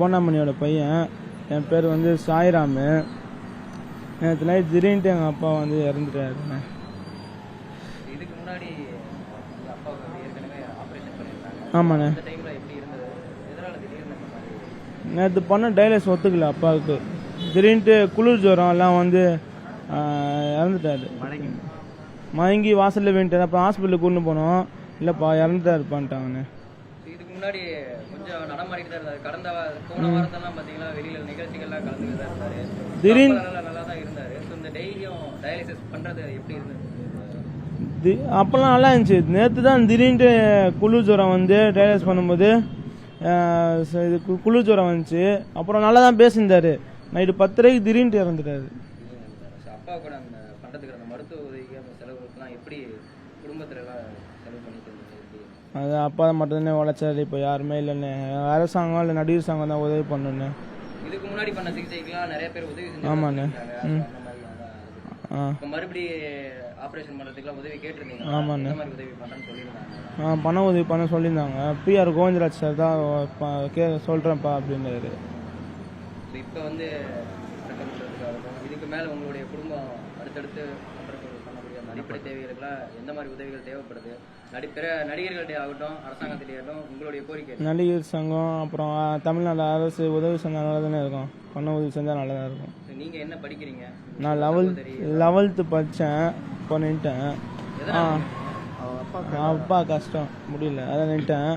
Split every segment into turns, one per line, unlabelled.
போண்டாமணியோட பையன். என் பேர் வந்து சாய்ராமு. நேற்று நைட் திடீர்னுட்டு எங்கள் அப்பா வந்து இறந்துட்டாருண்ணே
இதுக்கு முன்னாடி
ஆமாண்ணே. நேற்று பண்ண டைலஸ் ஒத்துக்கல அப்பாவுக்கு. திடீர்னுட்டு குளிர் ஜுரம் எல்லாம் வந்து இறந்துட்டாரு. மயங்கி. வாசலில் வேண்டிட்டாரு அப்புறம் ஹாஸ்பிட்டலுக்கு கொண்டு போனோம். இல்லைப்பா இறந்துட்டாருப்பான்ட்டாங்கண்ணே.
இதுக்கு முன்னாடி கொஞ்சம் நடமாடிட்டு தான் இருந்தாரு. கடந்த போன வாரத்தெல்லாம் பாத்தீங்கன்னா வெளியில நிகழ்ச்சிகள்லாம் கலந்துட்டு தான் இருந்தாரு.
திடீர்னு-
நல்லா தான் இருந்தாரு. ஸோ இந்த டெய்லியும் டயாலிசிஸ் பண்றது எப்படி இருந்தது
அப்போல்லாம் நல்லா இருந்துச்சு. நேற்று தான் திடீர்னுட்டு குளிர் ஜுரம் வந்து டைலஸ் பண்ணும்போது இது கு- குளிர் ஜுரம் வந்துச்சு. அப்புறம் நல்லா தான் பேசியிருந்தாரு. நைட்டு பத்தரைக்கு திடீர்னுட்டு இறந்துட்டாரு.
அப்பா கூட அந்த பண்றதுக்கு அந்த மருத்துவ உதவிக்கு அந்த செலவுக்கெல்லாம் எப்படி
அது அப்பா மட்டும்தானே உழைச்சாரு இப்போ யாருமே இல்லைண்ணே அரசாங்கம் இல்லை நடிகர் சங்கம் தான் உதவி பண்ணுண்ணே
இதுக்கு முன்னாடி பண்ண சிகிச்சைக்கெல்லாம் நிறைய பேர் உதவி
ஆமாண்ணே. ஆ.
ஆபரேஷன் பண்றதுக்குலாம் உதவி கேட்டிருந்தீங்க
ஆமாண்ணே.
உதவி பண்றேன்னு சொல்லியிருந்தாங்க?
ஆ பண உதவி பண்ண சொல்லியிருந்தாங்க. பிஆர் கோவிந்தராஜ் சார் தான் கே சொல்கிறேன்ப்பா அப்படின்னாரு.
இப்போ வந்து இதுக்கு மேல உங்களுடைய குடும்பம் அடுத்தடுத்து அடிப்படை தேவைகளுக்கெல்லாம் எந்த மாதிரி உதவிகள் தேவைப்படுது? நடி பிற ஆகட்டும் அரசாங்கத்திலே ஆகட்டும் உங்களுடைய கோரிக்கை?
நடிகர் சங்கம் அப்புறம் தமிழ்நாடு அரசு உதவி செஞ்சால் நல்லா தானே இருக்கும். பண உதவி செஞ்சால் நல்லா தான் இருக்கும்.
So, நீங்க என்ன படிக்கிறீங்க?
நான் லெவல்த் லெவல்த்து படித்தேன் இப்போ நின்ட்டேன் ஆ அப்பா கஷ்டம். முடியல அதான் நின்ட்டேன்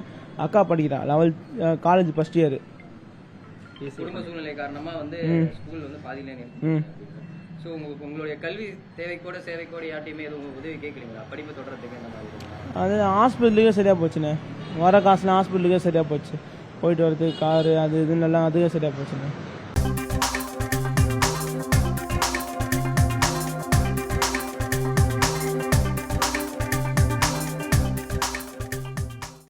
அக்கா படிக்கிறா லெவல்த் காலேஜ் ஃபஸ்ட் இயர்
குடும்ப சூழ்நிலை காரணமா வந்து ஸ்கூல் வந்து பாதியிலே ஸோ உங்களுக்கு உங்களுடைய கல்வி தேவைக்கூட சேவைக்கூட யார்ட்டையுமே எதுவும் உதவி கேட்கலீங்களா? படிப்பு தொடர்றதுக்கு இந்த மாதிரி
அது ஹாஸ்பிட்டலுக்கே சரியாக போச்சுண்ணே. வர காசுலாம் ஹாஸ்பிட்டலுக்கே சரியாக போச்சு. போயிட்டு வரதுக்கு காரு அது இதுன்னெல்லாம் அதுக்கே சரியாக போச்சுண்ணே.